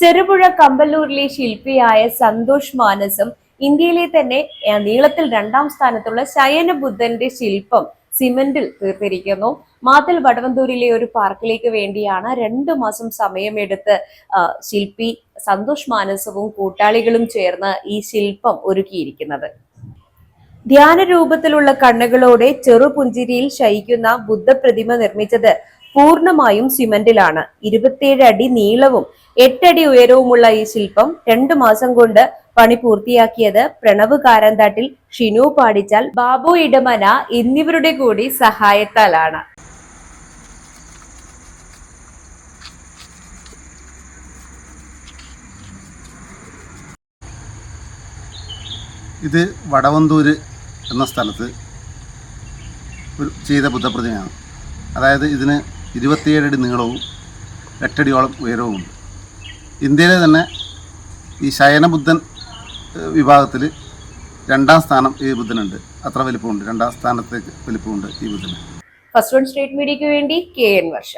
ചെറുപുഴ കമ്പല്ലൂരിലെ ശില്പിയായ സന്തോഷ് മാനസും ഇന്ത്യയിലെ തന്നെ നീളത്തിൽ രണ്ടാം സ്ഥാനത്തുള്ള ശയന ബുദ്ധന്റെ ശില്പം സിമന്റിൽ തീർത്തിരിക്കുന്നു. മാത്തിൽ വടവന്തൂരിലെ ഒരു പാർക്കിലേക്ക് വേണ്ടിയാണ് രണ്ടു മാസം സമയമെടുത്ത് ശില്പി സന്തോഷ് മാനസവും കൂട്ടാളികളും ചേർന്ന് ഈ ശില്പം ഒരുക്കിയിരിക്കുന്നത്. ധ്യാന രൂപത്തിലുള്ള കണ്ണുകളോടെ ചെറുപുഞ്ചിരിയിൽ ശയിക്കുന്ന ബുദ്ധപ്രതിമ നിർമ്മിച്ചത് പൂർണമായും സിമന്റിലാണ്. ഇരുപത്തിയേഴ് അടി നീളവും എട്ടടി ഉയരവുമുള്ള ഈ ശില്പം രണ്ടു മാസം കൊണ്ട് പണി പൂർത്തിയാക്കിയത് പ്രണവ് കാരന്താട്ടിൽ ഷിനു പാടിച്ചാൽ ബാബു ഇടമന എന്നിവരുടെ കൂടി സഹായത്താലാണ്. ഇത് വടവന്തൂര് എന്ന സ്ഥലത്ത് ഒരു ചെയ്ത ബുദ്ധപ്രതിമയാണ്. അതായത് ഇതിന് ഇരുപത്തിയേഴടി നീളവും എട്ടടിയോളം ഉയരവുമുണ്ട്. ഇന്ത്യയിലെ തന്നെ ഈ ശയനബുദ്ധൻ വിഭാഗത്തിൽ രണ്ടാം സ്ഥാനം ഈ ബുദ്ധനുണ്ട്. അത്ര വലിപ്പമുണ്ട്. രണ്ടാം സ്ഥാനത്തേക്ക് വലിപ്പമുണ്ട് ഈ ബുദ്ധന്. ഫസ്റ്റ് വൺ സ്റ്റേറ്റ് മീഡിയയ്ക്ക് വേണ്ടി കെ എൻ വർഷ